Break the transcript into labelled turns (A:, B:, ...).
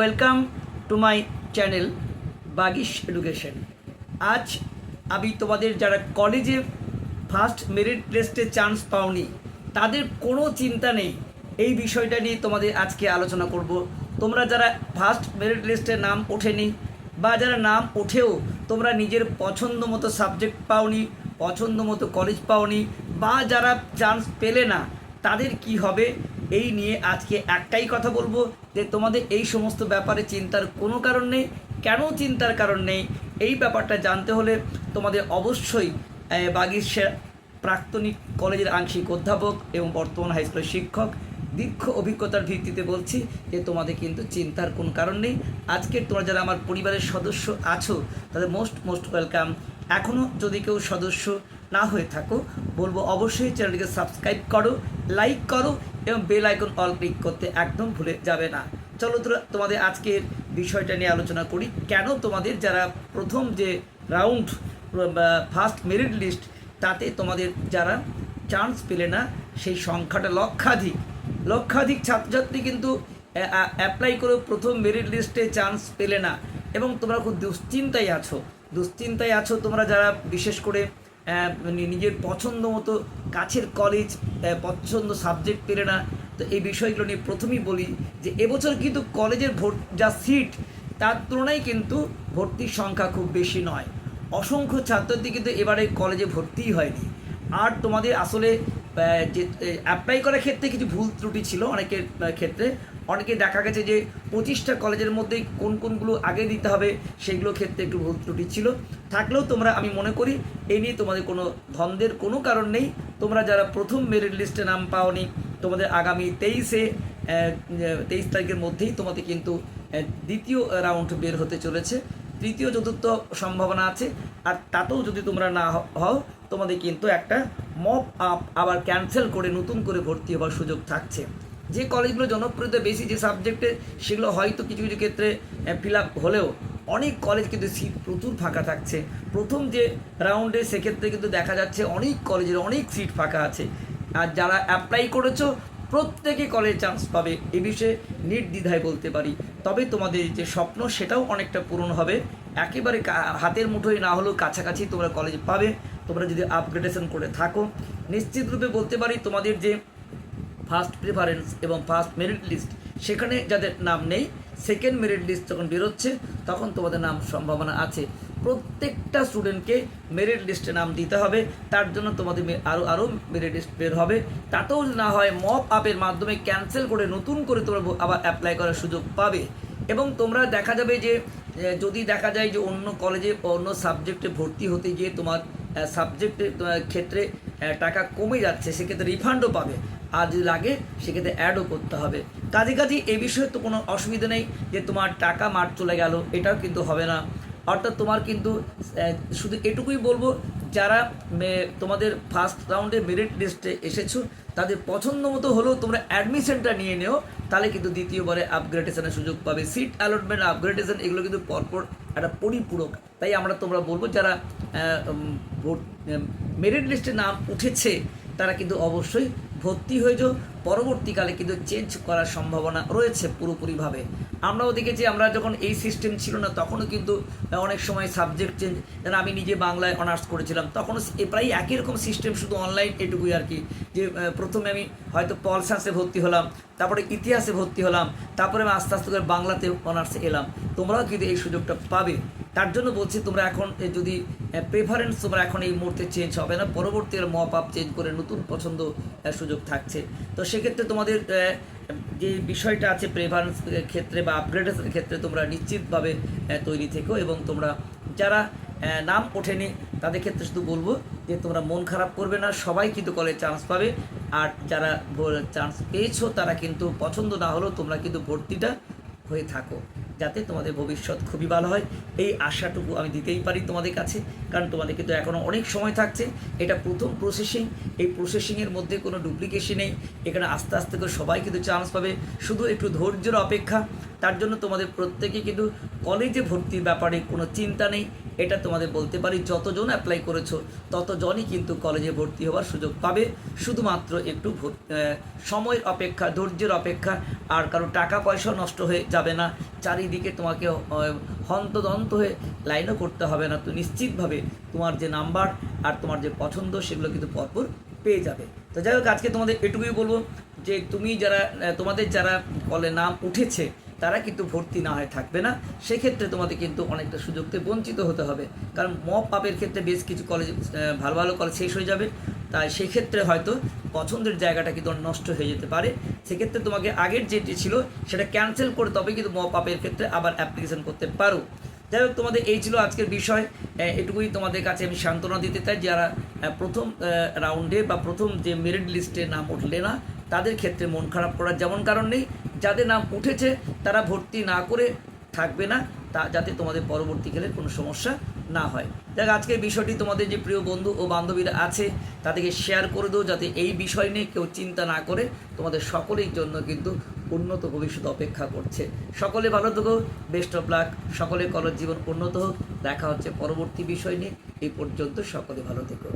A: Welcome to my channel Bagish education. আজ আমি তোমাদের যারা কলেজে ফার্স্ট মেরিট লিস্টে চান্স পাওনি, তাদের কোনো চিন্তা নেই। এই বিষয়টা নিয়ে তোমাদের আজকে আলোচনা করব। তোমরা যারা ফার্স্ট মেরিট লিস্টে নাম ওঠেনি বা যারা নাম ওঠেও তোমরা নিজের পছন্দ মতো সাবজেক্ট পাওনি, পছন্দ মতো কলেজ পাওনি বা যারা চান্স পেলে না, তাদের কি হবে? এই নিয়ে আজকে একটাই কথা বলব যে তোমাদের এই সমস্ত ব্যাপারে চিন্তার কোনো কারণ নেই। কেন চিন্তার কারণ নেই? এই ব্যাপারটা জানতে হলে তোমাদের অবশ্যই আহ, বাগির প্রাক্তনিক কলেজের আংশিক অধ্যাপক এবং বর্তমান হাই স্কুলের শিক্ষক দীর্ঘ অভিজ্ঞতার ভিত্তিতে বলছি যে তোমাদের কিন্তু চিন্তার কোনো কারণ নেই। আজকে তোমরা যারা আমার পরিবারের সদস্য আছো তাদের মোস্ট মোস্ট ওয়েলকাম এখনও যদি কেউ সদস্য না হয়ে থাকো বলব অবশ্যই চ্যানেলটিকে সাবস্ক্রাইব করো লাইক করো এবং বেল আইকন অল ক্লিক করতে একদম ভুলে যাবে না। চলো তোমাদের আজকের বিষয়টা নিয়ে আলোচনা করি। কেন তোমাদের যারা প্রথম যে রাউন্ড ফার্স্ট মেরিট লিস্ট তাতে তোমাদের যারা চান্স পেলে না, সেই সংখ্যাটা লক্ষাধিক। লক্ষাধিক ছাত্রছাত্রী কিন্তু অ্যাপ্লাই করে প্রথম মেরিট লিস্টে চান্স পেলে না। এবং তোমরা খুব দুশ্চিন্তায় আছো। দুশ্চিন্তায় আছো তোমরা যারা, বিশেষ করে নিজের পছন্দ মতো কাছের কলেজ পছন্দ সাবজেক্ট পেলে না। তো এই বিষয়গুলো নিয়ে প্রথমেই বলি যে, এবছর কিন্তু কলেজের ভোট, যা সিট তার তুলনায় কিন্তু ভর্তির সংখ্যা খুব বেশি নয়। অসংখ্য ছাত্রদের কিন্তু এবারে কলেজে ভর্তিই হয়নি। আর তোমাদের আসলে যে অ্যাপ্লাই করার ক্ষেত্রে কিছু ভুল ত্রুটি ছিল অনেকের ক্ষেত্রে। অনেকে দেখা গেছে যে পঁচিশটা কলেজের মধ্যে কোন কোনগুলো আগে দিতে হবে সেইগুলোর ক্ষেত্রে একটু ভুল ত্রুটি ছিল। থাকলেও তোমরা, আমি মনে করি এই নিয়ে তোমাদের কোনো ধন্দের কোনো কারণ নেই। তোমরা যারা প্রথম মেরিট লিস্টে নাম পাওনি, তোমাদের আগামী তেইশে তেইশ তারিখের মধ্যেই তোমাদের কিন্তু দ্বিতীয় রাউন্ড বের হতে চলেছে। তৃতীয় চতুর্থ সম্ভাবনা আছে, আর তাতেও যদি তোমরা না হও, তোমাদের কিন্তু একটা মপ আপ আবার ক্যান্সেল করে নতুন করে ভর্তি হওয়ার সুযোগ থাকছে। যে কলেজগুলো জনপ্রিয়তা বেশি, যে সাবজেক্টে সেগুলো হয়তো কিছু কিছু ক্ষেত্রে ফিল আপ হলেও অনেক কলেজ কিন্তু সিট প্রচুর ফাঁকা থাকছে। প্রথম যে রাউন্ডে সেক্ষেত্রে কিন্তু দেখা যাচ্ছে অনেক কলেজের অনেক সিট ফাঁকা আছে। আর যারা অ্যাপ্লাই করেছ প্রত্যেকে কলেজ চান্স পাবে, এ বিষয়ে নির্দ্বিধায় বলতে পারি। তবে তোমাদের যে স্বপ্ন, সেটাও অনেকটা পূরণ হবে। একেবারে হাতের মুঠোয় না হলেও কাছাকাছি তোমরা কলেজ পাবে। তোমরা যদি আপগ্রেডেশন করে থাকো, নিশ্চিত রূপে বলতে পারি তোমাদের যে ফার্স্ট প্রিফারেন্স এবং ফার্স্ট মেরিট লিস্ট সেখানে যাদের নাম নেই সেকেন্ড মেরিট লিস্ট যখন বেরোচ্ছে, তখন তোমাদের নাম সম্ভাবনা আছে। প্রত্যেকটা স্টুডেন্টকে মেরিট লিস্টে নাম দিতে হবে। তার জন্য তোমাদের আরও আরও মেরিট লিস্ট বের হবে। তাতেও না হয় মপ আপের মাধ্যমে ক্যান্সেল করে নতুন করে তোমরা আবার অ্যাপ্লাই করার সুযোগ পাবে। এবং তোমরা দেখা যাবে যে যদি দেখা যায় যে অন্য কলেজে অন্য সাবজেক্টে ভর্তি হতে গিয়ে তোমার সাবজেক্টের ক্ষেত্রে টাকা কমে যাচ্ছে, সেক্ষেত্রে রিফান্ডও পাবে। আর যদি লাগে, সেক্ষেত্রে অ্যাডও করতে হবে। কাজে কাজে এ বিষয়ে তো কোনো অসুবিধা নেই যে তোমার টাকা মার চলে গেল, এটাও কিন্তু হবে না। অর্থাৎ তোমার কিন্তু শুধু এটুকুই বলব, যারা তোমাদের ফার্স্ট রাউন্ডে মেরিট লিস্টে এসেছ, তাদের পছন্দ মতো হলেও তোমরা অ্যাডমিশনটা নিয়ে নেও, তাহলে কিন্তু দ্বিতীয়বারে আপগ্রেডেশনের সুযোগ পাবে। সিট অ্যালটমেন্ট আপগ্রেডেশন এগুলো কিন্তু পরপর একটা পরিপূরক। তাই আমরা তোমরা বলব, যারা মেরিট লিস্টে নাম উঠেছে, তারা কিন্তু অবশ্যই ভর্তি হয়ে যাও পরবর্তীকালে কিন্তু চেঞ্জ করার সম্ভাবনা রয়েছে পুরোপুরিভাবে। আমরাও দেখেছি আমরা যখন এই সিস্টেম ছিল না তখনও কিন্তু অনেক সময় সাবজেক্ট চেঞ্জ যেন আমি নিজে বাংলায় অনার্স করেছিলাম তখনও প্রায় একই রকম সিস্টেম শুধু অনলাইন এটুকুই আর কি। যে প্রথমে আমি হয়তো পল সায়েন্সে ভর্তি হলাম তারপরে ইতিহাসে ভর্তি হলাম তারপরে আমি আস্তে আস্তে করে বাংলাতে অনার্সে এলাম। তোমরাও কিন্তু এই সুযোগটা পাবে। তার জন্য বলছি তোমরা এখন যদি প্রেফারেন্স তোমরা এখন এই মুহূর্তে চেঞ্জ হবে না পরবর্তী মপ আপ চেঞ্জ করে নতুন পছন্দ আহ, সুযোগ থাকছে। তো সেক্ষেত্রে তোমাদের যে বিষয়টা আছে প্রেভারেন্স ক্ষেত্রে বা আপগ্রেডেশনের ক্ষেত্রে তোমরা নিশ্চিতভাবে তৈরি থেকো এবং তোমরা যারা নাম ওঠেনি তাদের ক্ষেত্রে শুধু বলব যে তোমরা মন খারাপ করবে না, সবাই কিন্তু কলেজ চান্স পাবে। আর যারা চান্স পেয়েছ তারা কিন্তু পছন্দ না হলেও তোমরা কিন্তু ভর্তিটা হয়ে থাকো, যাতে তোমাদের ভবিষ্যৎ খুবই ভালো হয়। এই আশাটুকু আমি দিতেই পারি তোমাদের কাছে, কারণ তোমাদের কিন্তু এখনও অনেক সময় থাকছে। এটা প্রথম প্রসেসিং এই প্রসেসিংয়ের মধ্যে কোনো ডুপ্লিকেশন নেই। এখানে আস্তে আস্তে করে সবাই কিন্তু চান্স পাবে। শুধু একটু ধৈর্যের অপেক্ষা, তার জন্য তোমাদের প্রত্যেকে কিন্তু কলেজে ভর্তির ব্যাপারে কোনো চিন্তা নেই। এটা তোমাদের বলতে পারি, যতজন অ্যাপ্লাই করেছ, ততজনই কিন্তু কলেজে ভর্তি হওয়ার সুযোগ পাবে। শুধুমাত্র একটু সময়ের অপেক্ষা, ধৈর্যের অপেক্ষা, আর কারও টাকা পয়সা নষ্ট হয়ে যাবে না। চারিদিকে তোমাকে হন্তদন্ত হয়ে লাইনও করতে হবে না। তো নিশ্চিতভাবে তোমার যে নাম্বার আর তোমার যে পছন্দ, সেগুলো কিন্তু পরপর পেয়ে যাবে। তো যাই হোক, আজকে তোমাদের এটুকুই বলব যে, তুমি যারা তোমাদের যারা কলে নাম উঠেছে তারা কিন্তু ভর্তি না হয়ে থাকবে না। সেক্ষেত্রে তোমাদের কিন্তু অনেকটা সুযোগ থেকে বঞ্চিত হতে হবে। কারণ মপ আপের ক্ষেত্রে বেশ কিছু কলেজ ভালো ভালো কলেজ শেষ হয়ে যাবে। তাই সেক্ষেত্রে হয়তো পছন্দের জায়গাটা কিন্তু নষ্ট হয়ে যেতে পারে। সেক্ষেত্রে তোমাকে আগের যেটি ছিল, সেটা ক্যান্সেল করে তবে কিন্তু মপ আপের ক্ষেত্রে আবার অ্যাপ্লিকেশন করতে পারো। যাই হোক, তোমাদের এই ছিল আজকের বিষয়। এটুকুই তোমাদের কাছে আমি সান্ত্বনা দিতে চাই। যারা প্রথম রাউন্ডে বা প্রথম যে মেরিট লিস্টে নাম উঠলে না, তাদের ক্ষেত্রে মন খারাপ করার যেমন কারণ নেই। যাদের নাম উঠেছে, তারা ভর্তি না করে থাকবে না, তা যাতে তোমাদের পরবর্তীকালে কোনো সমস্যা না হয়। দেখ, আজকের বিষয়টি তোমাদের যে প্রিয় বন্ধু ও বান্ধবীরা আছে, তাদেরকে শেয়ার করে দেও যাতে এই বিষয় নিয়ে কেউ চিন্তা না করে, তোমাদের সকলের জন্য কিন্তু উন্নত ভবিষ্যৎ অপেক্ষা করছে। সকলে ভালো থেকো বেস্ট অফ লাক সকলে কলেজ জীবন উন্নত হোক, দেখা হচ্ছে পরবর্তী বিষয় নিয়ে, এই পর্যন্ত সকলে ভালো থেকো।